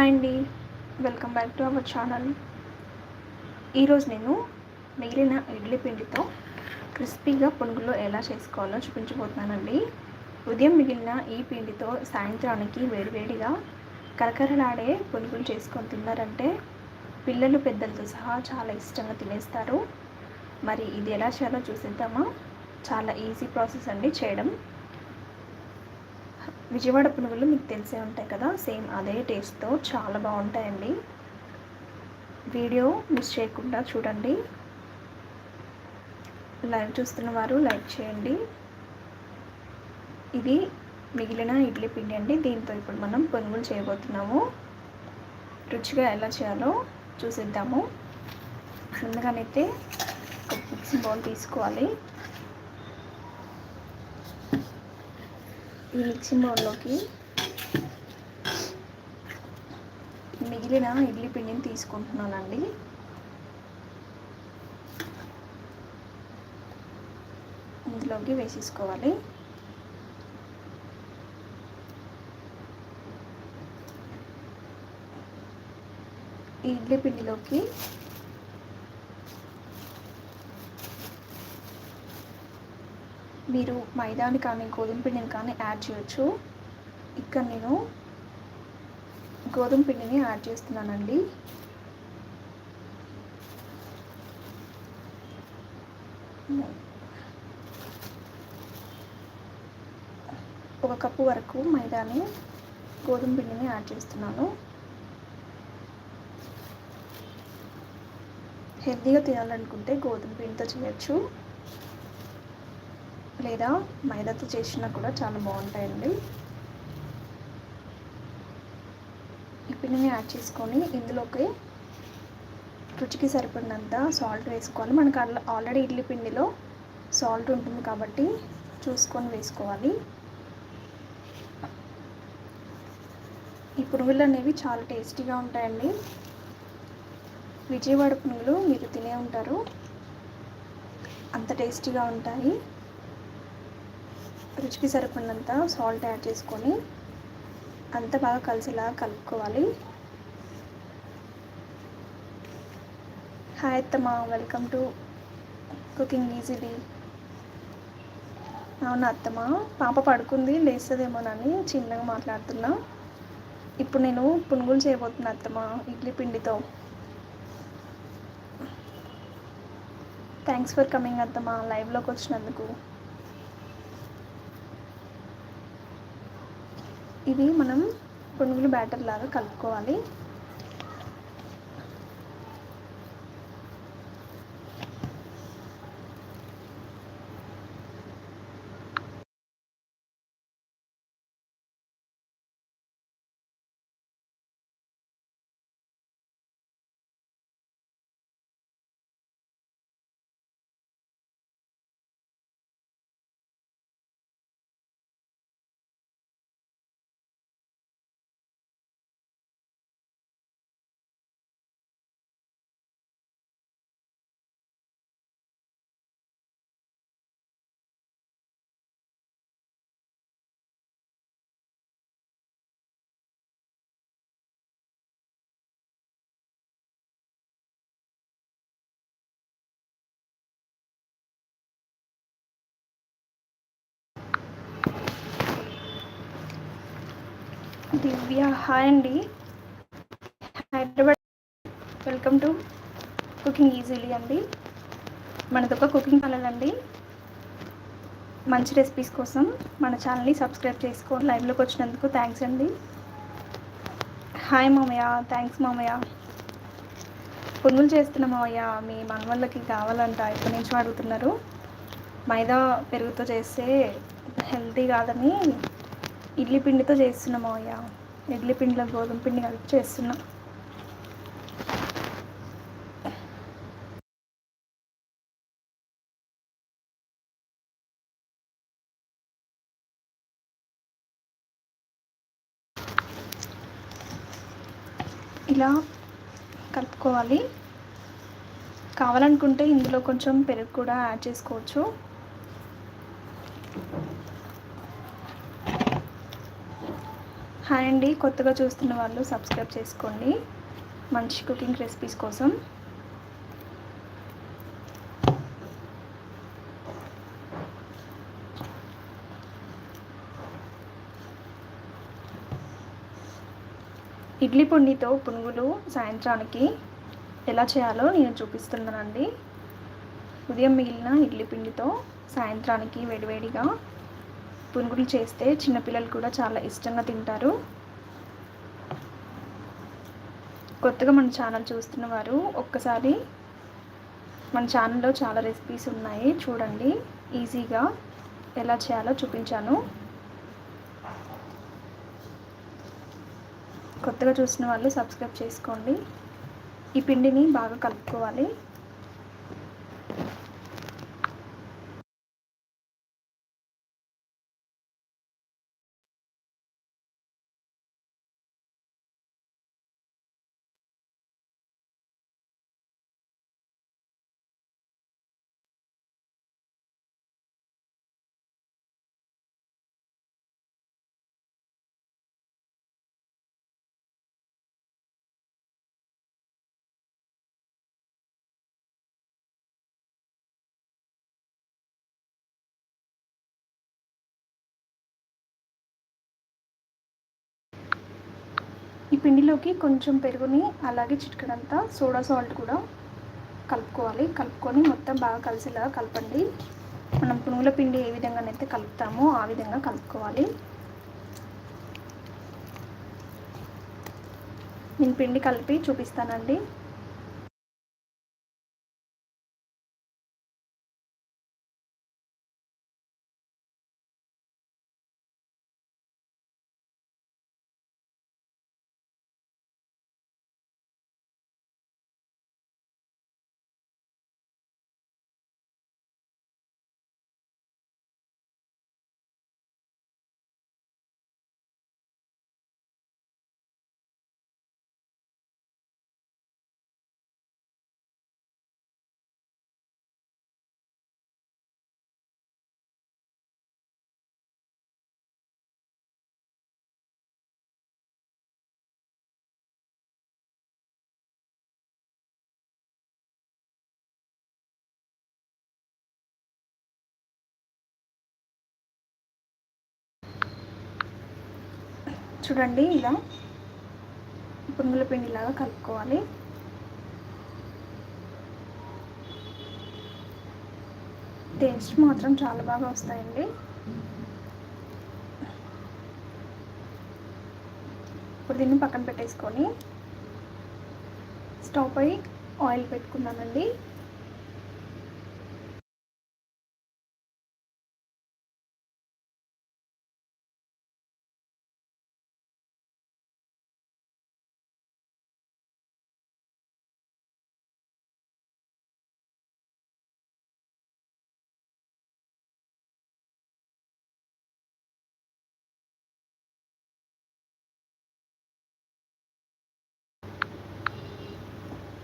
Hi అండి. Welcome back to our channel. ఈరోజు నేను మిగిలిన ఇడ్లీ పిండితో క్రిస్పీగా పునుగులు ఎలా చేసుకోవాలో చూపించబోతున్నానండి. ఉదయం మిగిలిన ఈ పిండితో సాయంత్రానికి వేడివేడిగా కరకరలాడే పునుగులు చేసుకొని తిన్నారంటే పిల్లలు పెద్దలతో సహా చాలా ఇష్టంగా తినేస్తారు. మరి ఇది ఎలా చేయాలో చూసేద్దామా? చాలా ఈజీ ప్రాసెస్ అండి చేయడం. విజయవాడ పునుగులు మీకు తెలిసే ఉంటాయి కదా? సేమ్ అదే టేస్ట్తో చాలా బాగుంటాయండి. వీడియో మిస్ చేయకుండా చూడండి. లైవ్ చూస్తున్న వారు లైక్ చేయండి. ఇది మిగిలిన ఇడ్లీ పిండి అండి. దీంతో ఇప్పుడు మనం పునుగులు చేయబోతున్నాము. రుచిగా ఎలా చేయాలో చూసిద్దాము. ముందుగానైతే ఒక మిక్సింగ్ బౌల్ తీసుకోవాలి. ఈ మిక్సింగ్ బౌల్లోకి మిగిలిన ఇడ్లీ పిండిని తీసుకుంటున్నానండి. ఇందులోకి వేసేసుకోవాలి. ఈ ఇడ్లీ పిండిలోకి మీరు మైదాని కానీ గోధుమ పిండిని కానీ యాడ్ చేయొచ్చు. ఇక్కడ నేను గోధుమ పిండిని యాడ్ చేస్తున్నానండి. ఒక కప్పు వరకు మైదాని గోధుమ పిండిని యాడ్ చేస్తున్నాను. హెల్తీగా తినాలనుకుంటే గోధుమ పిండితో చేయొచ్చు. లేదా మైదాతో చేసినా కూడా చాలా బాగుంటాయండి. ఈ పిండిని యాడ్ చేసుకొని ఇందులోకి రుచికి సరిపడినంత సాల్ట్ వేసుకోవాలి. మనకు ఆల్రెడీ ఇడ్లీ పిండిలో సాల్ట్ ఉంటుంది కాబట్టి చూసుకొని వేసుకోవాలి. ఈ పునుగులు అనేవి చాలా టేస్టీగా ఉంటాయండి. విజయవాడ పునుగులు మీరు తినే ఉంటారు. అంత టేస్టీగా ఉంటాయి. రుచికి సరిపడినంత సాల్ట్ యాడ్ చేసుకొని అంత బాగా కలిసేలా కలుపుకోవాలి. హాయ్ అత్తమ్మా వెల్కమ్ టు కుకింగ్ ఈజీలీ అవునా అత్తమ్మా? పాప పడుకుంది లేస్తుందేమోనని చిన్నగా మాట్లాడుతున్నా. ఇప్పుడు నేను పునుగులు చేయబోతున్నా అత్తమ్మా ఇడ్లీ పిండితో. థ్యాంక్స్ ఫర్ కమింగ్ అత్తమ్మా లైవ్లోకి వచ్చినందుకు. ఇది మనం పునుగులు బ్యాటర్ లాగా కలుపుకోవాలి. దివ్య హాయ్ అండి. Hyderabad. Welcome to cooking easily అండి. మనది ఒక కుకింగ్ ఛానల్ అండి. మంచి రెసిపీస్ కోసం మన ఛానల్ని సబ్స్క్రైబ్ చేసుకోండి. లైవ్లోకి వచ్చినందుకు థ్యాంక్స్ అండి. హాయ్ మామయ్య థ్యాంక్స్ మామయ్య. పునుగులు చేస్తున్న మామయ్య మీ మనవాళ్ళకి కావాలంట. ఎప్పటి నుంచో అడుగుతున్నారు? మైదా పెరుగుతో చేస్తే హెల్తీ కాదని ఇడ్లీ పిండితో చేస్తున్నాం అయ్యా ఇడ్లీ పిండిలో గోధుమ పిండి కలిపి చేస్తున్నాం. ఇలా కలుపుకోవాలి. కావాలనుకుంటే ఇందులో కొంచెం పెరుగు కూడా యాడ్ చేసుకోవచ్చు. హాయ్ అండి. కొత్తగా చూస్తున్న వాళ్ళు సబ్స్క్రైబ్ చేసుకోండి. మంచి కుకింగ్ రెసిపీస్ కోసం. ఇడ్లీ పొండితో పునుగులు సాయంత్రానికి ఎలా చేయాలో నేను చూపిస్తున్నానండి. ఉదయం మిగిలిన ఇడ్లీ పిండితో సాయంత్రానికి వేడివేడిగా పునుగులు చేస్తే చిన్నపిల్లలు కూడా చాలా ఇష్టంగా తింటారు. కొత్తగా మన ఛానల్ చూస్తున్న వారు ఒక్కసారి మన ఛానల్లో చాలా రెసిపీస్ ఉన్నాయి. చూడండి ఈజీగా ఎలా చేయాలో చూపించాను. కొత్తగా చూసిన వాళ్ళు సబ్స్క్రైబ్ చేసుకోండి. ఈ పిండిని బాగా కలుపుకోవాలి. ఈ పిండిలోకి కొంచెం పెరుగుని అలాగే చిటికడంతా సోడా సాల్ట్ కూడా కలుపుకోవాలి. కలుపుకొని మొత్తం బాగా కలిసేలా కలపండి. మనం పునుగుల పిండి ఏ విధంగానైతే కలుపుతామో ఆ విధంగా కలుపుకోవాలి. నేను పిండి కలిపి చూపిస్తానండి. చూడండి ఇలా. పునుగుల పిండిలాగా కలుపుకోవాలి. టేస్ట్ మాత్రం చాలా బాగా వస్తాయండి. ఇప్పుడు దీన్ని పక్కన పెట్టేసుకొని స్టవ్ పై ఆయిల్ పెట్టుకున్నానండి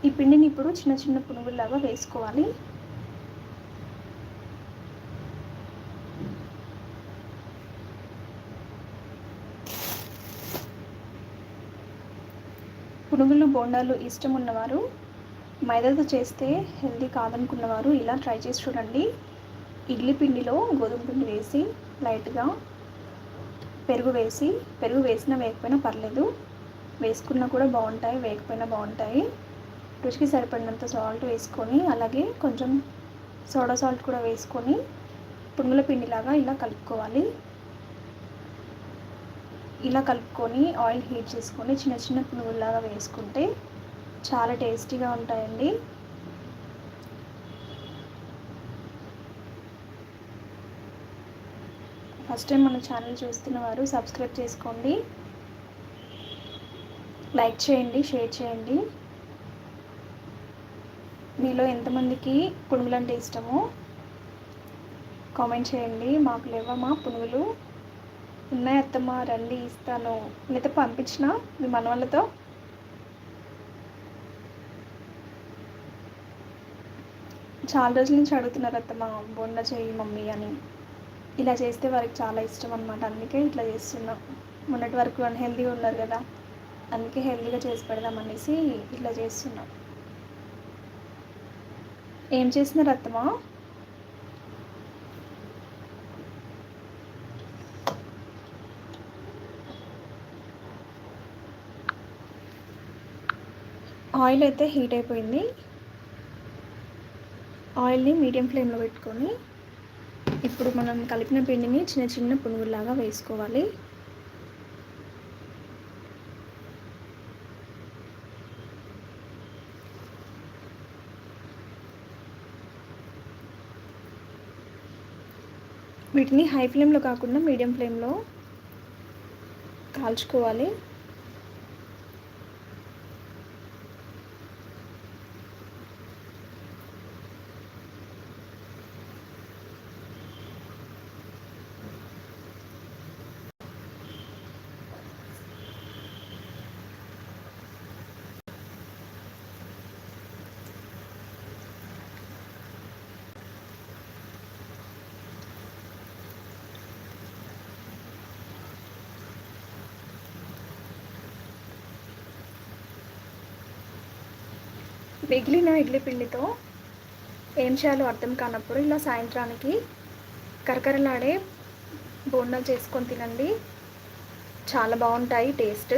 ఈ పిండిని ఇప్పుడు చిన్న చిన్న పునుగుల్లాగా వేసుకోవాలి. పునుగులు బోండాలు ఇష్టం ఉన్నవారు మైదాతో చేస్తే హెల్దీ కాదనుకున్నవారు ఇలా ట్రై చేసి చూడండి. ఇడ్లీ పిండిలో గోధుమ పిండి వేసి లైట్గా పెరుగు వేసి పెరుగు వేసినా వేయకపోయినా పర్లేదు. వేసుకున్నా కూడా బాగుంటాయి వేయకపోయినా బాగుంటాయి. రుచికి సరిపడినంత సాల్ట్ వేసుకొని అలాగే కొంచెం సోడా సాల్ట్ కూడా వేసుకొని పునుగుల పిండిలాగా ఇలా కలుపుకోవాలి. ఇలా కలుపుకొని ఆయిల్ హీట్ చేసుకొని చిన్న చిన్న పునుగుల్లాగా వేసుకుంటే చాలా టేస్టీగా ఉంటాయండి. ఫస్ట్ టైం మన ఛానల్ చూస్తున్న వారు సబ్స్క్రైబ్ చేసుకోండి. లైక్ చేయండి షేర్ చేయండి. మీలో ఎంతమందికి పునుగులు అంటే ఇష్టమో? కామెంట్ చేయండి. మాకు లేవమ్మా పునుగులు. ఉన్నాయి అత్తమ్మ రండి ఇస్తాను. నేనైతే పంపించిన? మీ మనవాళ్ళతో? చాలా రోజుల నుంచి అడుగుతున్నారు అత్తమ్మ బొండ చేయి మమ్మీ అని. ఇలా చేస్తే వారికి చాలా ఇష్టం అనమాట అందుకే ఇట్లా చేస్తున్నాం. మొన్నటి వరకు అన్హెల్దీగా ఉన్నారు కదా. అందుకే హెల్దీగా చేసి పెడదాం అనేసి ఇట్లా చేస్తున్నాం. ఏం చేసినారు అత్తమా? ఆయిల్ అయితే హీట్ అయిపోయింది. ఆయిల్ని మీడియం ఫ్లేమ్లో పెట్టుకొని ఇప్పుడు మనం కలిపిన పిండిని చిన్న చిన్న పునుగుల్లాగా వేసుకోవాలి. వీటిని హై ఫ్లేమ్లో కాకుండా మీడియం ఫ్లేమ్లో కాల్చుకోవాలి. మిగిలిన ఇడ్లీ పిండితో ఏం చేయాలో అర్థం కానప్పుడు ఇలా సాయంత్రానికి కరకరలాడే బోండాలు చేసుకొని తినండి. చాలా బాగుంటాయి టేస్ట్.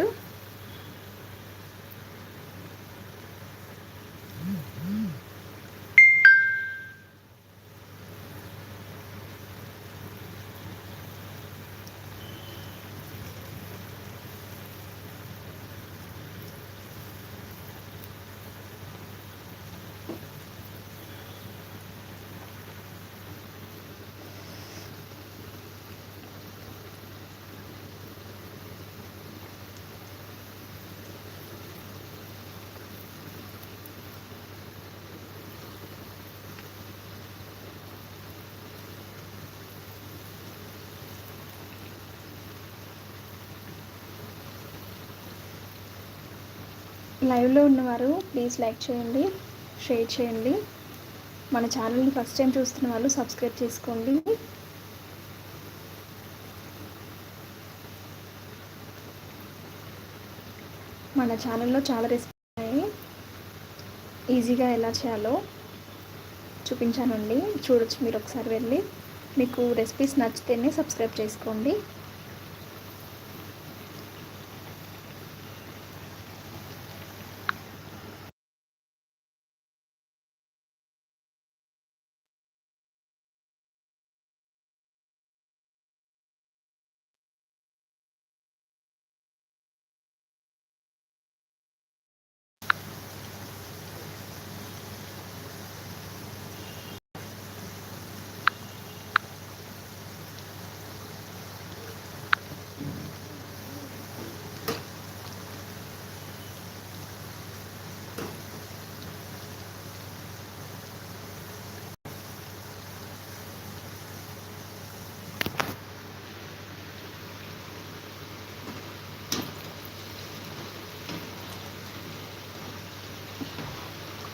లైవ్లో ఉన్నవారు ప్లీజ్ లైక్ చేయండి షేర్ చేయండి. మన ఛానల్ని ఫస్ట్ టైం చూస్తున్న వాళ్ళు సబ్స్క్రైబ్ చేసుకోండి. మన ఛానల్లో చాలా రెసిపీ ఉన్నాయి. ఈజీగా ఎలా చేయాలో చూపించానండి. చూడొచ్చు మీరు ఒకసారి వెళ్ళి. మీకు రెసిపీస్ నచ్చితేనే సబ్స్క్రైబ్ చేసుకోండి.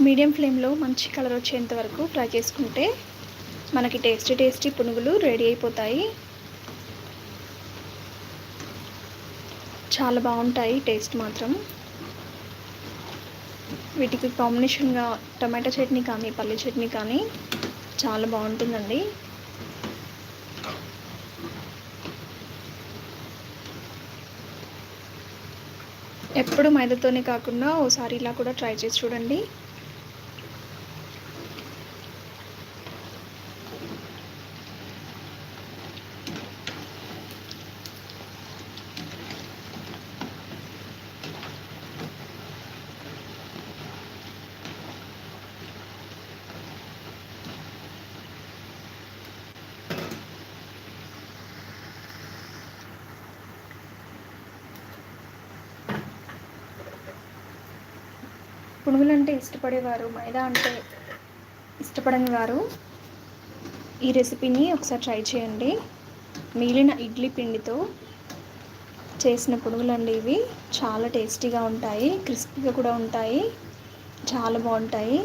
మీడియం ఫ్లేమ్లో మంచి కలర్ వచ్చేంత వరకు ఫ్రై చేసుకుంటే మనకి టేస్టీ టేస్టీ పునుగులు రెడీ అయిపోతాయి. చాలా బాగుంటాయి టేస్ట్ మాత్రం. వీటికి కాంబినేషన్గా టమాటా చట్నీ కానీ పల్లి చట్నీ కానీ చాలా బాగుంటుందండి. ఎప్పుడు మైదాతోనే కాకుండా ఓసారి ఇలా కూడా ట్రై చేసి చూడండి. పునుగులంటే ఇష్టపడేవారు. మైదా అంటే ఇష్టపడని వారు ఈ రెసిపీని ఒకసారి ట్రై చేయండి. మిగిలిన ఇడ్లీ పిండితో చేసిన పునుగులండి ఇవి. చాలా టేస్టీగా ఉంటాయి. క్రిస్పీగా కూడా ఉంటాయి. చాలా బాగుంటాయి.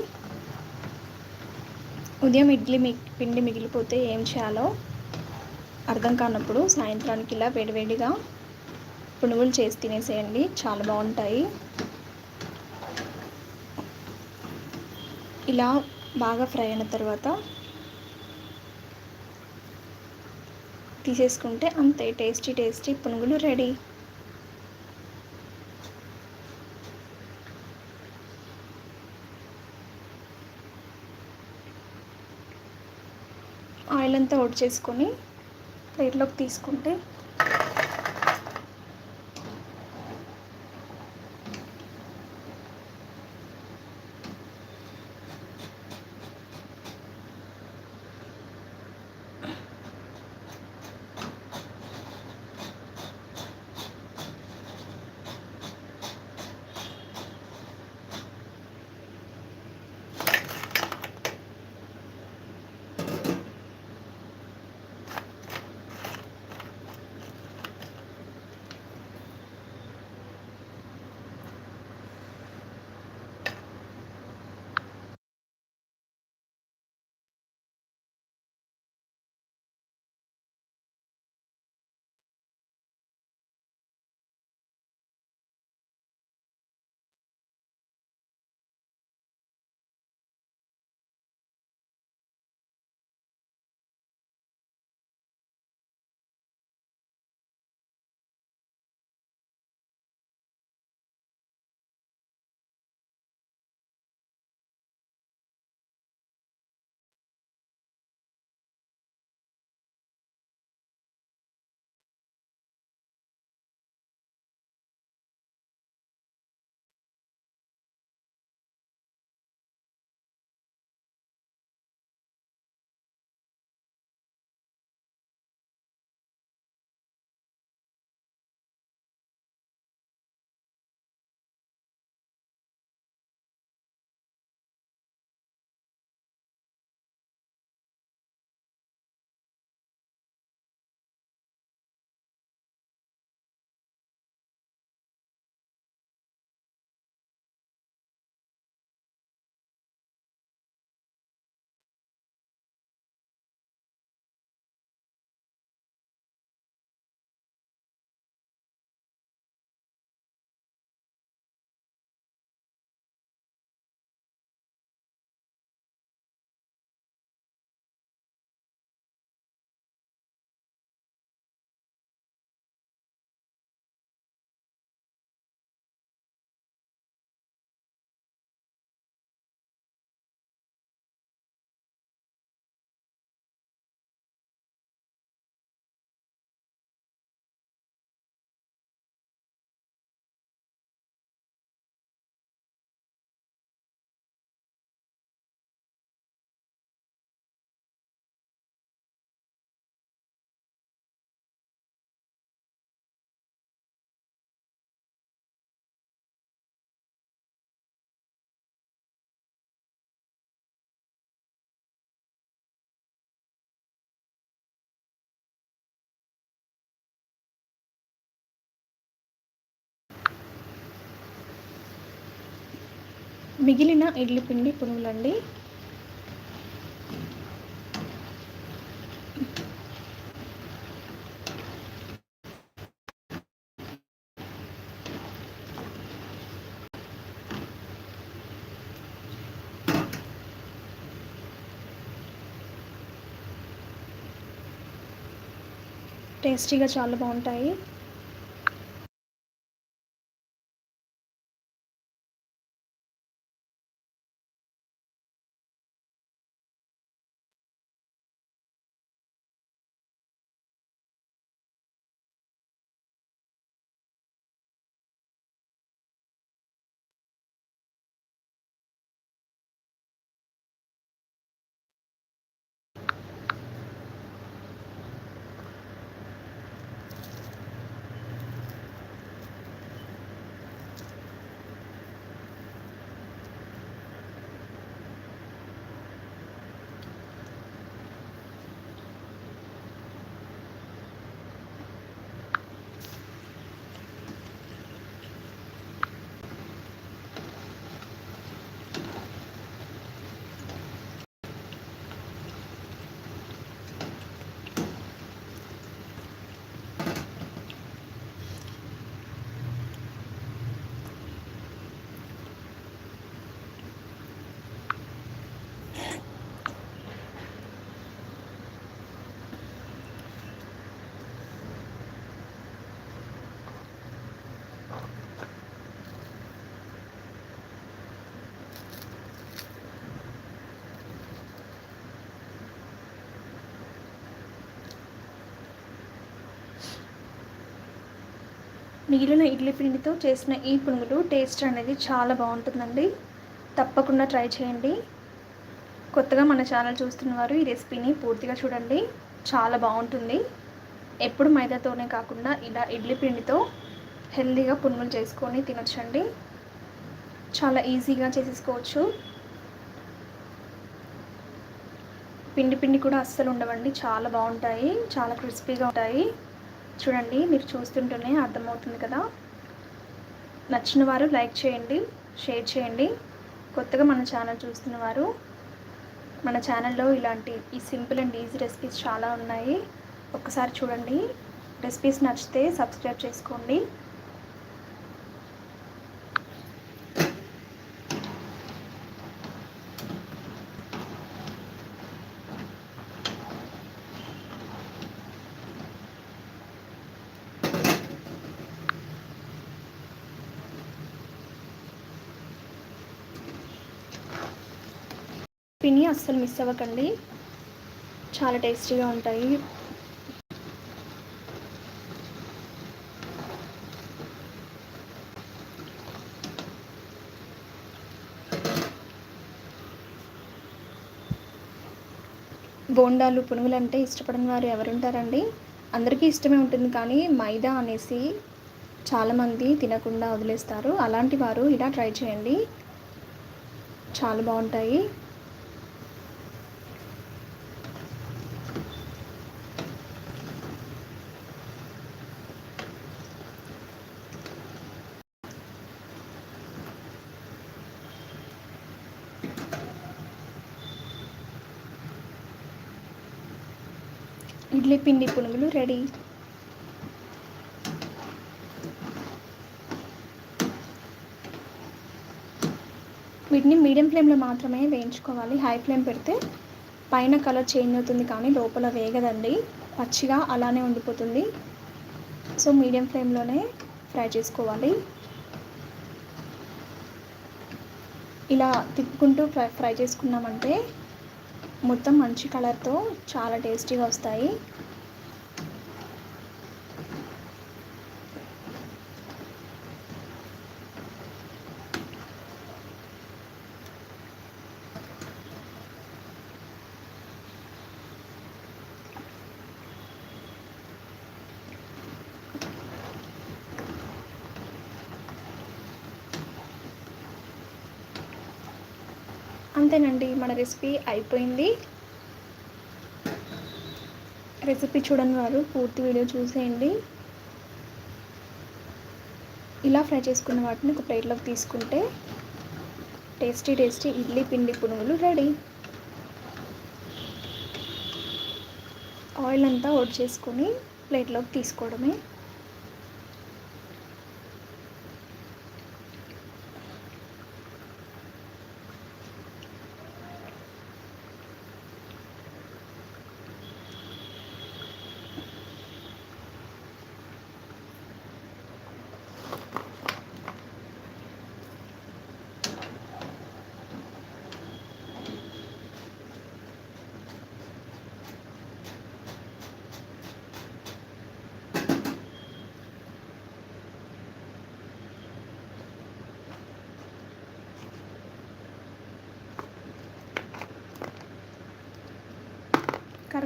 ఉదయం ఇడ్లీ మి పిండి మిగిలిపోతే ఏం చేయాలో అర్థం కానప్పుడు సాయంత్రానికి ఇలా వేడివేడిగా పునుగులు చేసి తినేసేయండి. చాలా బాగుంటాయి. ఇలా బాగా ఫ్రై అయిన తర్వాత తీసేసుకుంటే అంతే టేస్టీ టేస్టీ పునుగులు రెడీ. ఆయిల్ అంతా చేసుకొని ప్లేట్లోకి తీసుకుంటే మిగిలిన ఇడ్లీ పిండి పునుగులండి. టేస్టీగా చాలా బాగుంటాయి. మిగిలిన ఇడ్లీ పిండితో చేసిన ఈ పునుగులు టేస్ట్ అనేది చాలా బాగుంటుందండి. తప్పకుండా ట్రై చేయండి. కొత్తగా మన ఛానల్ చూస్తున్న వారు ఈ రెసిపీని పూర్తిగా చూడండి. చాలా బాగుంటుంది. ఎప్పుడు మైదాతోనే కాకుండా ఇలా ఇడ్లీ పిండితో హెల్దీగా పునుగులు చేసుకొని తినొచ్చండి. చాలా ఈజీగా చేసేసుకోవచ్చు. పిండి పిండి కూడా అస్సలు ఉండవండి. చాలా బాగుంటాయి. చాలా క్రిస్పీగా ఉంటాయి. చూడండి మీరు చూస్తుంటేనే అర్థమవుతుంది కదా. నచ్చిన వారు లైక్ చేయండి షేర్ చేయండి. కొత్తగా మన ఛానల్ చూస్తున్న వారు మన ఛానల్లో ఇలాంటి ఈ సింపుల్ అండ్ ఈజీ రెసిపీస్ చాలా ఉన్నాయి. ఒక్కసారి చూడండి. రెసిపీస్ నచ్చితే సబ్స్క్రైబ్ చేసుకోండి. రెసిపీని అస్సలు మిస్ అవ్వకండి. చాలా టేస్టీగా ఉంటాయి. బోండాలు పునుగులు అంటే ఇష్టపడని వారు ఎవరుంటారండి? అందరికీ ఇష్టమే ఉంటుంది కానీ మైదా అనేసి చాలామంది తినకుండా వదిలేస్తారు. అలాంటి వారు ఇలా ట్రై చేయండి. చాలా బాగుంటాయి. ఇడ్లీ పిండి పునుగులు రెడీ. వీటిని మీడియం ఫ్లేమ్లో మాత్రమే వేయించుకోవాలి. హై ఫ్లేమ్ పెడితే పైన కలర్ చేంజ్ అవుతుంది కానీ లోపల వేగదండి. పచ్చిగా అలానే ఉండిపోతుంది. సో మీడియం ఫ్లేమ్లోనే ఫ్రై చేసుకోవాలి. ఇలా తిప్పుకుంటూ ఫ్రై ఫ్రై చేసుకున్నామంటే మొత్తం మంచి కలర్తో చాలా టేస్టీగా వస్తాయి. అంతేనండి మన రెసిపీ అయిపోయింది. రెసిపీ చూడని వారు పూర్తి వీడియో చూసేయండి. ఇలా ఫ్రై చేసుకున్న వాటిని ఒక ప్లేట్లోకి తీసుకుంటే టేస్టీ టేస్టీ ఇడ్లీ పిండి పునుగులు రెడీ. ఆయిల్ అంతా చేసుకొని ప్లేట్లోకి తీసుకోవడమే.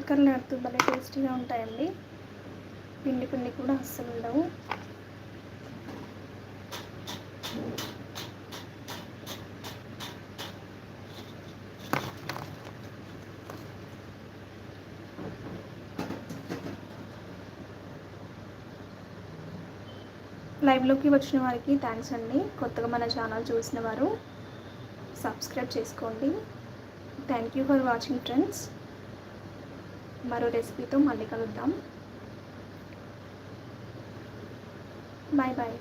కరకరలాడుతూ భలే టేస్టీగా ఉంటాయండి. పిండి పిండి కూడా అస్సలు ఉండవు. లైవ్లోకి వచ్చిన వారికి థ్యాంక్స్ అండి. కొత్తగా మన ఛానల్ చూసిన వారు సబ్స్క్రైబ్ చేసుకోండి. Thank you for watching friends. మరో రెసిపీతో మళ్ళీ కలుద్దాం. Bye bye